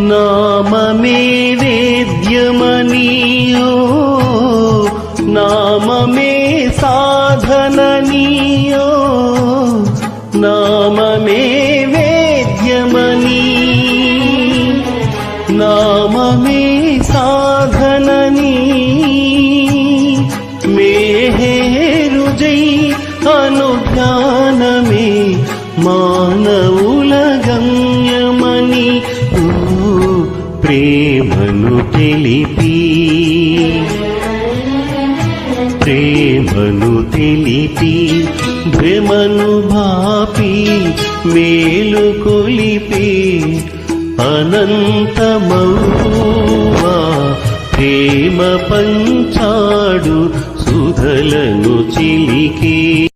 నామమే వేద్యమనియో. నామమే సాధననియో. నామమే వేద్యమని. నామమే సాధనని. మేహేరుజై అనుజ్ఞానమే మానవు ప్రేమను తెలిపి ప్రేమను తెలిపి భ్రమను భాపి మేలు కొలిపి అనంతమౌవా ప్రేమ పంచాడు సుధలను చిలికి.